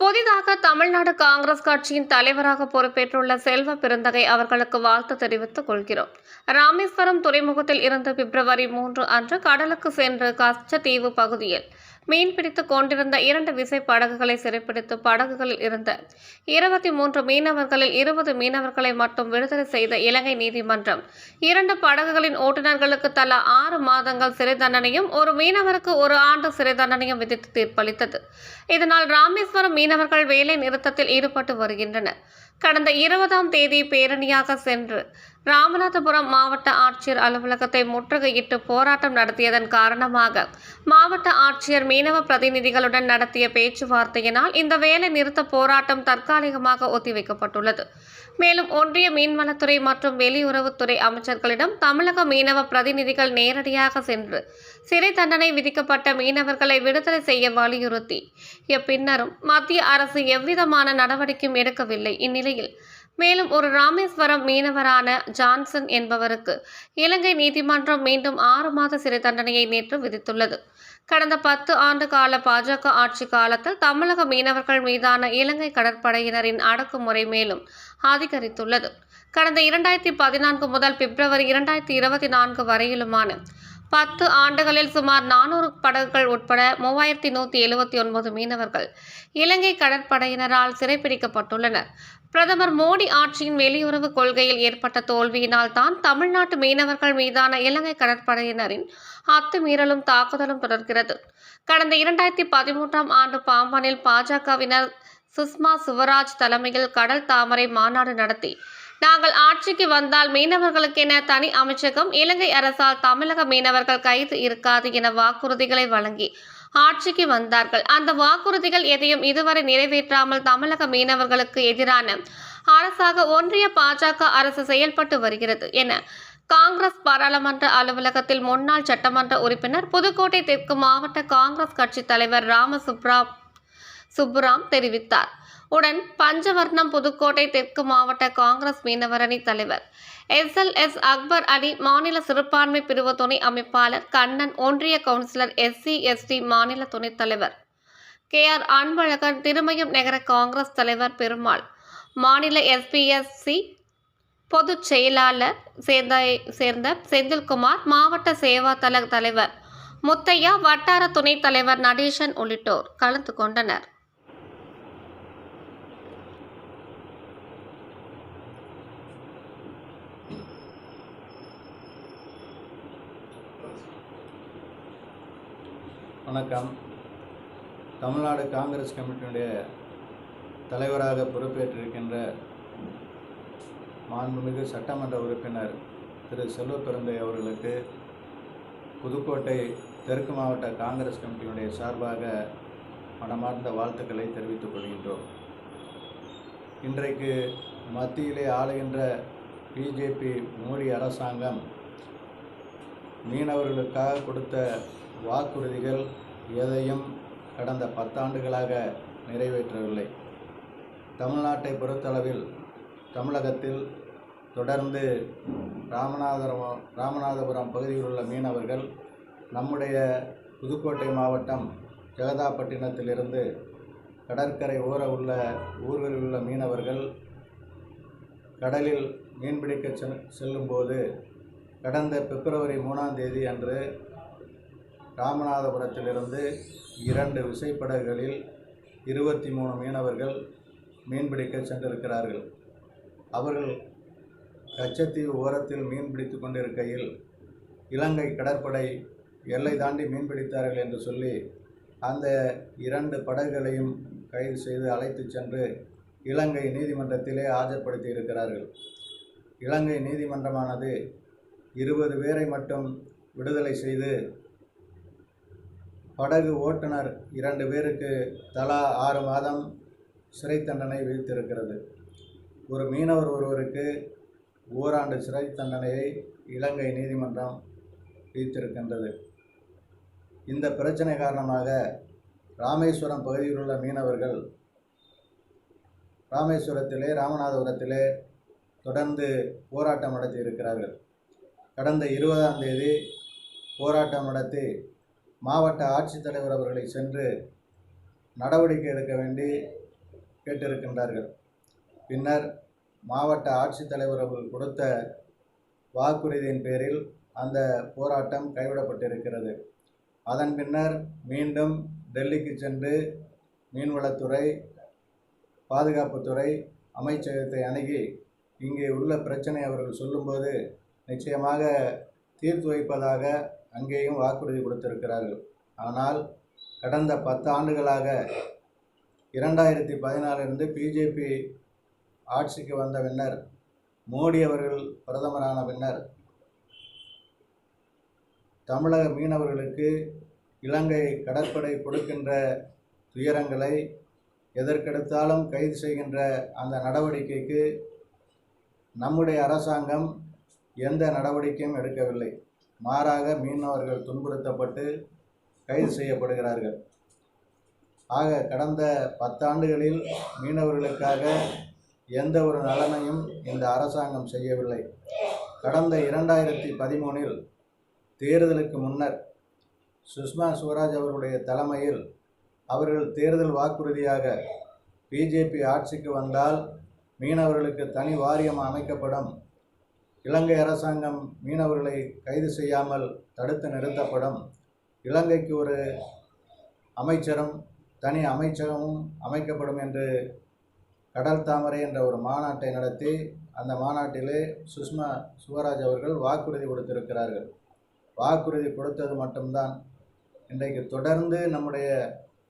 புதிதாக தமிழ்நாடு காங்கிரஸ் கட்சியின் தலைவராக பொறுப்பேற்றுள்ள செல்வ பெருந்தகை அவர்களுக்கு வாழ்த்து தெரிவித்துக் கொள்கிறோம். ராமேஸ்வரம் துறைமுகத்தில் இருந்து பிப்ரவரி மூன்று அன்று கடலுக்கு சென்று கச்சத்தீவு பகுதியில் மீன்பிடித்துக் கொண்டிருந்த இரண்டு விசை படகுகளை சிறைப்பிடித்து படகுகளில் இருந்த இருபத்தி மூன்று மீனவர்களில் இருபது மீனவர்களை மட்டும் விடுதலை செய்த இலங்கை நீதிமன்றம். இரண்டு படகுகளின் ஓட்டுநர்களுக்கு தலா ஆறு மாதங்கள் சிறை தண்டனையும் ஒரு மீனவருக்கு ஒரு ஆண்டு சிறை தண்டனையும் விதித்து தீர்ப்பளித்தது. இதனால் ராமேஸ்வரம் மீனவர்கள் வேலை நிறுத்தத்தில் ஈடுபட்டு வருகின்றனர். கடந்த இருபதாம் தேதி பேரணியாக சென்று ராமநாதபுரம் மாவட்ட ஆட்சியர் அலுவலகத்தை முற்றுகையிட்டு போராட்டம் நடத்தியதன் காரணமாக மாவட்ட ஆட்சியர் மீனவ பிரதிநிதிகளுடன் நடத்திய பேச்சுவார்த்தையினால் இந்த வேலை நிறுத்த போராட்டம் தற்காலிகமாக ஒத்திவைக்கப்பட்டுள்ளது. மேலும் ஒன்றிய மீன்வளத்துறை மற்றும் வெளியுறவுத்துறை அமைச்சர்களிடம் தமிழக மீனவ பிரதிநிதிகள் நேரடியாக சென்று சிறை தண்டனை விதிக்கப்பட்ட மீனவர்களை விடுதலை செய்ய வலியுறுத்தி. பின்னரும் மத்திய அரசு எவ்விதமான நடவடிக்கையும் எடுக்கவில்லை. இந்நிலையில் மேலும் ஒரு ராமேஸ்வரம் மீனவரான ஜான்சன் என்பவருக்கு இலங்கை நீதிமன்றம் மீண்டும் ஆறு மாத சிறை தண்டனையை நேற்று விதித்துள்ளது. கடந்த பத்து ஆண்டு கால பாஜக ஆட்சி காலத்தில் தமிழக மீனவர்கள் மீதான இலங்கை கடற்படையினரின் அடக்குமுறை மேலும் அதிகரித்துள்ளது. கடந்த இரண்டாயிரத்தி பதினான்கு முதல் பிப்ரவரி இரண்டாயிரத்தி இருபத்தி நான்கு வரையிலுமான பத்து ஆண்டுகளில் சுமார் நானூறு படகுகள் உட்பட மூவாயிரத்தி நூற்றி எழுபத்தி ஒன்பது மீனவர்கள் இலங்கை கடற்படையினரால் சிறைப்பிடிக்கப்பட்டுள்ளனர். பிரதமர் மோடி ஆட்சியின் வெளியுறவு கொள்கையில் ஏற்பட்ட தோல்வியினால் தான் தமிழ்நாட்டு மீனவர்கள் மீதான இலங்கை கடற்படையினரின் அத்துமீறலும் தாக்குதலும் தொடர்கிறது. கடந்த இரண்டாயிரத்தி பதிமூன்றாம் ஆண்டு பாம்பனில் பாஜகவினர் சுஷ்மா சுவராஜ் தலைமையில் கடல் தாமரை மாநாடு நடத்தி நாங்கள் ஆட்சிக்கு வந்தால் மீனவர்களுக்கென தனி அமைச்சகம் இலங்கை அரசால் தமிழக மீனவர்கள் கைது இருக்காது என வாக்குறுதிகளை வழங்கி ஆட்சிக்கு வந்தார்கள். அந்த வாக்குறுதிகள் எதையும் இதுவரை நிறைவேற்றாமல் தமிழக மீனவர்களுக்கு எதிரான அரசாக ஒன்றிய பாஜக அரசு செயல்பட்டு வருகிறது என காங்கிரஸ் பாராளுமன்ற அலுவலகத்தில் முன்னாள் சட்டமன்ற உறுப்பினர் புதுக்கோட்டை தெற்கு மாவட்ட காங்கிரஸ் கட்சி தலைவர் ராமசுப்ரா சுப்புராம் தெரிவித்தார். உடன் பஞ்சவர்ணம் புதுக்கோட்டை தெற்கு மாவட்ட காங்கிரஸ் மீனவரணி தலைவர். S L S Akbar Ali மாநில சிறுபான்மை பிரிவு துணை அமைப்பாளர். கண்ணன் ஒன்றிய கவுன்சிலர் எஸ்சி எஸ்டி மாநில துணைத் தலைவர். கே ஆர் அன்பழகன் திருமயம் நகர காங்கிரஸ் தலைவர் பெருமாள். மாநில எஸ்பிஎஸ்சி பொதுச் செயலாளர் சேர்ந்த சேர்ந்த செந்தில்குமார் மாவட்ட சேவாதள தலைவர். முத்தையா வட்டார துணைத் தலைவர் நடேசன் உள்ளிட்டோர் கலந்து கொண்டனர். வணக்கம். தமிழ்நாடு காங்கிரஸ் கமிட்டியினுடைய தலைவராக பொறுப்பேற்றிருக்கின்ற மாண்புமிகு சட்டமன்ற உறுப்பினர் திரு செல்வ பெருந்தை அவர்களுக்கு புதுக்கோட்டை தெற்கு மாவட்ட காங்கிரஸ் கமிட்டியினுடைய சார்பாக மனமார்ந்த வாழ்த்துக்களை தெரிவித்துக் கொள்கின்றோம். இன்றைக்கு மத்தியிலே ஆளுகின்ற பிஜேபி மோடி அரசாங்கம் மீனவர்களுக்காக கொடுத்த வாக்குறுதிகள் எதையும் கடந்த பத்தாண்டுகளாக நிறைவேற்றவில்லை. தமிழ்நாட்டை பொறுத்தளவில் தமிழகத்தில் தொடர்ந்து ராமநாதபுரம் ராமநாதபுரம் பகுதியில் உள்ள மீனவர்கள் நம்முடைய புதுக்கோட்டை மாவட்டம் ஜெகதாப்பட்டினத்திலிருந்து கடற்கரை ஓர உள்ள ஊர்களில் உள்ள மீனவர்கள் கடலில் மீன்பிடிக்க செல்லும்போது கடந்த பிப்ரவரி மூணாம் தேதி அன்று ராமநாதபுரத்திலிருந்து இரண்டு விசைப்படகுகளில் இருபத்தி மூணு மீனவர்கள் மீன்பிடிக்க சென்றிருக்கிறார்கள். அவர்கள் கச்சத்தீவு ஓரத்தில் மீன்பிடித்து கொண்டிருக்கையில் இலங்கை கடற்படை எல்லை தாண்டி மீன்பிடித்தார்கள் என்று சொல்லி அந்த இரண்டு படகுகளையும் கைது செய்து அழைத்து சென்று இலங்கை நீதிமன்றத்திலே ஆஜர்படுத்தி இருக்கிறார்கள். இலங்கை நீதிமன்றமானது இருபது பேரை மட்டும் விடுதலை செய்து படகு ஓட்டுநர் இரண்டு பேருக்கு தலா ஆறு மாதம் சிறை தண்டனை விதித்திருக்கிறது. ஒரு மீனவர் ஒருவருக்கு ஓராண்டு சிறை தண்டனையை இலங்கை நீதிமன்றம் விதித்திருக்கின்றது. இந்த பிரச்சனை காரணமாக ராமேஸ்வரம் பகுதியில் உள்ள மீனவர்கள் ராமேஸ்வரத்திலே ராமநாதபுரத்திலே தொடர்ந்து போராட்டம் நடத்தி இருக்கிறார்கள். கடந்த இருபதாம் தேதி போராட்டம் நடத்தி மாவட்ட ஆட்சித்தலைவர் அவர்களை சென்று நடவடிக்கை எடுக்க வேண்டி கேட்டிருக்கின்றார்கள். பின்னர் மாவட்ட ஆட்சித்தலைவர் அவர்கள் கொடுத்த வாக்குறுதியின் பேரில் அந்த போராட்டம் கைவிடப்பட்டிருக்கிறது. அதன் பின்னர் மீண்டும் டெல்லிக்கு சென்று மீன்வளத்துறை பாதுகாப்புத்துறை அமைச்சகத்தை அணுகி இங்கே உள்ள பிரச்சனை அவர்கள் சொல்லும்போது நிச்சயமாக தீர்த்து வைப்பதாக அங்கேயும் வாக்குறுதி கொடுத்திருக்கிறார்கள். ஆனால் கடந்த பத்து ஆண்டுகளாக இரண்டாயிரத்தி பதினாலிருந்து பிஜேபி ஆட்சிக்கு வந்த பின்னர் மோடி அவர்கள் பிரதமரான பின்னர் தமிழக மீனவர்களுக்கு இலங்கை கடற்படை கொடுக்கின்ற துயரங்களை எதற்கெடுத்தாலும் கைது செய்கின்ற அந்த நடவடிக்கைக்கு நம்முடைய அரசாங்கம் எந்த நடவடிக்கையும் எடுக்கவில்லை. மாறாக மீனவர்கள் துன்புறுத்தப்பட்டு கைது செய்யப்படுகிறார்கள். ஆக கடந்த பத்தாண்டுகளில் மீனவர்களுக்காக எந்த ஒரு நலனையும் இந்த அரசாங்கம் செய்யவில்லை. கடந்த இரண்டாயிரத்தி பதிமூனில் தேர்தலுக்கு முன்னர் சுஷ்மா ஸ்வராஜ் அவர்களுடைய தலைமையில் அவர்கள் தேர்தல் வாக்குறுதியாக பிஜேபி ஆட்சிக்கு வந்தால் மீனவர்களுக்கு தனி வாரியம் அமைக்கப்படும் இலங்கை அரசாங்கம் மீனவர்களை கைது செய்யாமல் தடுத்து நிறுத்தப்படும். இலங்கைக்கு ஒரு அமைச்சரும் தனி அமைச்சகமும் அமைக்கப்படும் என்று கடல் தாமரை என்ற ஒரு மாநாட்டை நடத்தி அந்த மாநாட்டிலே சுஷ்மா சுவராஜ் அவர்கள் வாக்குறுதி கொடுத்திருக்கிறார்கள். வாக்குறுதி கொடுத்தது மட்டும்தான். இன்றைக்கு தொடர்ந்து நம்முடைய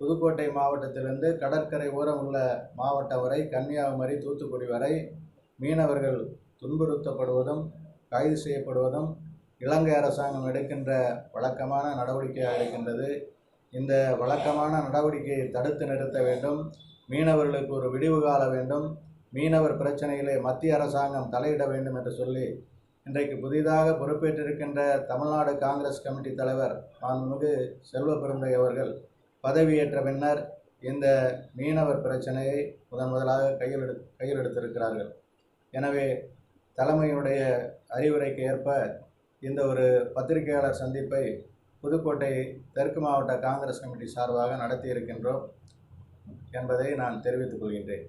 புதுக்கோட்டை மாவட்டத்திலிருந்து கடற்கரை ஓரம் உள்ள மாவட்டம் வரை கன்னியாகுமரி தூத்துக்குடி வரை மீனவர்கள் துன்புறுத்தப்படுவதும் கைது செய்யப்படுவதும் இலங்கை அரசாங்கம் எடுக்கின்ற வழக்கமான நடவடிக்கையாக இருக்கின்றது. இந்த வழக்கமான நடவடிக்கையை தடுத்து நிறுத்த வேண்டும். மீனவர்களுக்கு ஒரு விடிவு கால வேண்டும். மீனவர் பிரச்சனையிலே மத்திய அரசாங்கம் தலையிட வேண்டும் என்று சொல்லி இன்றைக்கு புதிதாக பொறுப்பேற்றிருக்கின்ற தமிழ்நாடு காங்கிரஸ் கமிட்டி தலைவர் மாண்புமிகு செல்வ பெருந்தை அவர்கள் பதவியேற்ற பின்னர் இந்த மீனவர் பிரச்சனையை முதன் முதலாக கையில் எடு கையில் எடுத்திருக்கிறார்கள். எனவே தலைமையுடைய அறிவுரைக்கு ஏற்ப இந்த ஒரு பத்திரிகையாளர் சந்திப்பை புதுக்கோட்டை தெற்கு மாவட்ட காங்கிரஸ் கமிட்டி சார்பாக நடத்தியிருக்கின்றோம் என்பதை நான் தெரிவித்துக் கொள்கின்றேன்.